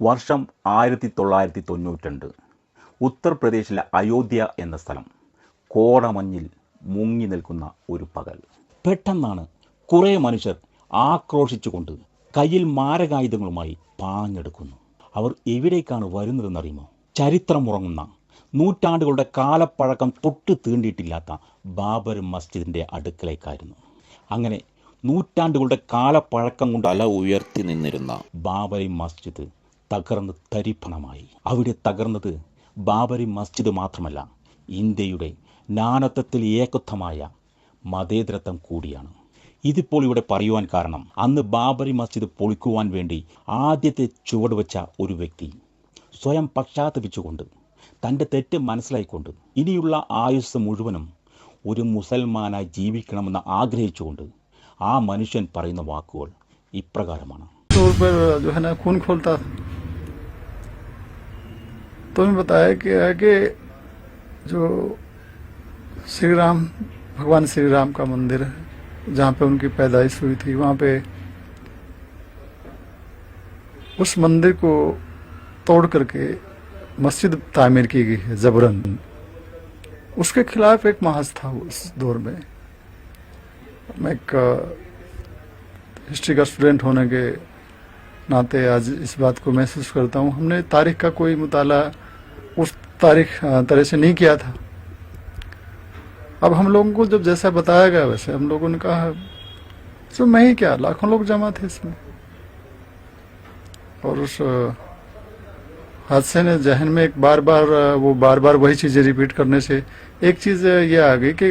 വർഷം ആയിരത്തി തൊള്ളായിരത്തി തൊണ്ണൂറ്റിരണ്ട് ഉത്തർപ്രദേശിലെ അയോധ്യ എന്ന സ്ഥലം കോടമഞ്ഞിൽ മുങ്ങി നിൽക്കുന്ന ഒരു പകൽ. പെട്ടെന്നാണ് കുറേ മനുഷ്യർ ആക്രോശിച്ചുകൊണ്ട് കയ്യിൽ മാരകായുധങ്ങളുമായി പാഞ്ഞെടുക്കുന്നു. അവർ എവിടേക്കാണ് വരുന്നതെന്നറിയുമോ? ചരിത്രം ഉറങ്ങുന്ന നൂറ്റാണ്ടുകളുടെ കാലപ്പഴക്കം തൊട്ട് തീണ്ടിയിട്ടില്ലാത്ത ബാബർ മസ്ജിദിന്റെ അടുക്കലേക്കായിരുന്നു അങ്ങനെ നൂറ്റാണ്ടുകളുടെ കാലപ്പഴക്കം കൊണ്ട് അല ഉയർത്തി നിന്നിരുന്ന ബാബരി മസ്ജിദ് തകർന്ന് തരിപ്പണമായി. അവിടെ തകർന്നത് ബാബരി മസ്ജിദ് മാത്രമല്ല ഇന്ത്യയുടെ നാനത്വത്തിൽ ഏകത്വമായ മതേതരത്വം കൂടിയാണ്. ഇതിപ്പോൾ ഇവിടെ പറയുവാൻ കാരണം അന്ന് ബാബരി മസ്ജിദ് പൊളിക്കുവാൻ വേണ്ടി ആദ്യത്തെ ചുവട് വെച്ച ഒരു വ്യക്തി സ്വയം പശ്ചാത്തപിച്ചുകൊണ്ട് തന്റെ തെറ്റ് മനസ്സിലായിക്കൊണ്ട് ഇനിയുള്ള ആയുസ് മുഴുവനും ഒരു മുസൽമാനായി ജീവിക്കണമെന്ന് ആഗ്രഹിച്ചുകൊണ്ട് ആ മനുഷ്യൻ പറയുന്ന വാക്കുകൾ ഇപ്രകാരമാണ്. तो उन्होंने बताया कि है कि जो श्री राम भगवान श्री राम का मंदिर है, जहाँ पे उनकी पैदाइश हुई थी, वहाँ पे उस मंदिर को तोड़ करके मस्जिद तामीर की गई है, जबरन। उसके खिलाफ एक महाज था उस दौर में। मैं एक हिस्ट्री का स्टूडेंट होने के नाते आज इस बात को महसूस करता हूँ। हमने तारीख का कोई मुताला उस तारीख तरह से नहीं किया था। अब हम लोगों को जब जैसा बताया गया वैसे हम लोगों ने कहा तो मैं ही क्या, लाखों लोग जमा थे इसमें? और उस हादसे ने जहन में एक बार बार वो बार बार वही चीज़ें रिपीट करने से एक चीज़ ये आ गई कि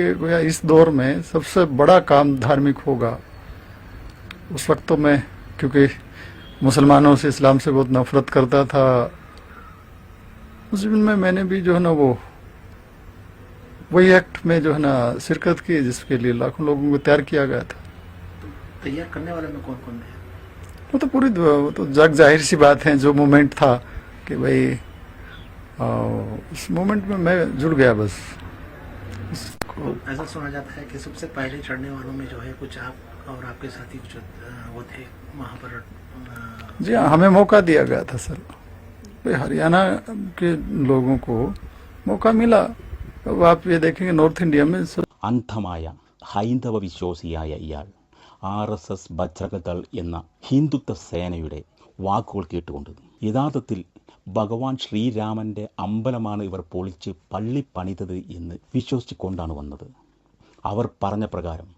इस दौर में सबसे बड़ा काम धार्मिक होगा। उस वक्त तो मैं, क्योंकि मुसलमानों से इस्लाम से बहुत नफरत करता था उस दिन में मैंने भी जो है ना वो वही एक्ट में जो है ना शिरकत की जिसके लिए लाखों लोगों को तैयार किया गया था। तैयार करने वाले में कौन कौन थे वो तो पूरी वो तो जग ज़ाहिर सी बात है जो मोमेंट था कि भाई आ, उस मोमेंट में मैं जुड़ गया बस। ऐसा सुना जाता है कि सबसे पहले चढ़ने वालों में जो है कुछ आप और आपके साथी कुछ वो थे वहाँ पर जी हाँ हमें मौका दिया गया था सर। भाई हरियाणा के लोगों को मौका मिला अब आप ये देखेंगे नॉर्थ इंडिया में सब അന്ധമായ ഹൈന്ദവ വിശ്വാസിയായ ഇയാൾ ആർ എസ് എസ് ബജ്രകദൾ എന്ന ഹിന്ദുത്വ സേനയുടെ വാക്കുകൾ കേട്ടുകൊണ്ട് യഥാർത്ഥത്തിൽ ഭഗവാൻ ശ്രീരാമൻ്റെ അമ്പലമാണ് ഇവർ പൊളിച്ച് പള്ളി പണിതത് എന്ന് വിശ്വസിച്ചുകൊണ്ടാണ് വന്നത് അവർ പറഞ്ഞ പ്രകാരം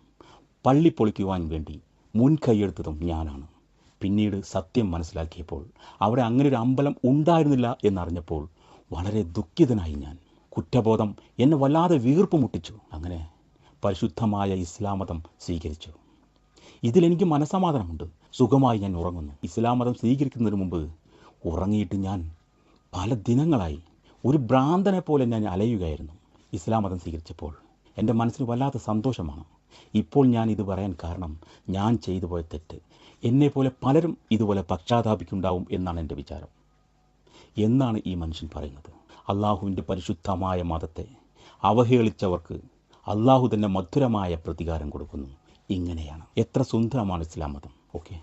പള്ളി പൊളിക്കുവാൻ വേണ്ടി മുൻകൈയെടുത്തതും ഞാനാണ് പിന്നീട് സത്യം മനസ്സിലാക്കിയപ്പോൾ അവിടെ അങ്ങനെ ഒരു അമ്പലം ഉണ്ടായിരുന്നില്ല എന്നറിഞ്ഞപ്പോൾ വളരെ ദുഃഖിതനായി ഞാൻ. കുറ്റബോധം എന്നെ വല്ലാതെ വീർപ്പ് മുട്ടിച്ചു. അങ്ങനെ പരിശുദ്ധമായ ഇസ്ലാം മതം സ്വീകരിച്ചു ഇതിലെനിക്ക് മനസമാധാനമുണ്ട് സുഖമായി ഞാൻ ഉറങ്ങുന്നു. ഇസ്ലാം മതം സ്വീകരിക്കുന്നതിന് മുമ്പ് ഉറങ്ങിയിട്ട് ഞാൻ പല ദിനങ്ങളായി ഒരു ഭ്രാന്തനെ പോലെ ഞാൻ അലയുകയായിരുന്നു. ഇസ്ലാം മതം സ്വീകരിച്ചപ്പോൾ എന്റെ മനസ്സിന് വല്ലാത്ത സന്തോഷമാണ്. ഇപ്പോൾ ഞാൻ ഇത് പറയാൻ കാരണം ഞാൻ ചെയ്തു പോയ തെറ്റ്. എന്നെപ്പോലെ പലരും ഇതുപോലെ പശ്ചാത്താപിക്കുണ്ടാവും എന്നാണ് എന്റെ വിചാരം. എന്നാണ് ഈ മനുഷ്യൻ പറയുന്നത്. അള്ളാഹുവിന്റെ പരിശുദ്ധമായ മതത്തെ അവഹേളിച്ചവർക്ക് അള്ളാഹു തന്നെ മധുരമായ പ്രതികാരം കൊടുക്കുന്നു. ഇങ്ങനെയാണ്. എത്ര സുന്ദരമാണ് ഇസ്ലാം മതം. ഓക്കെ?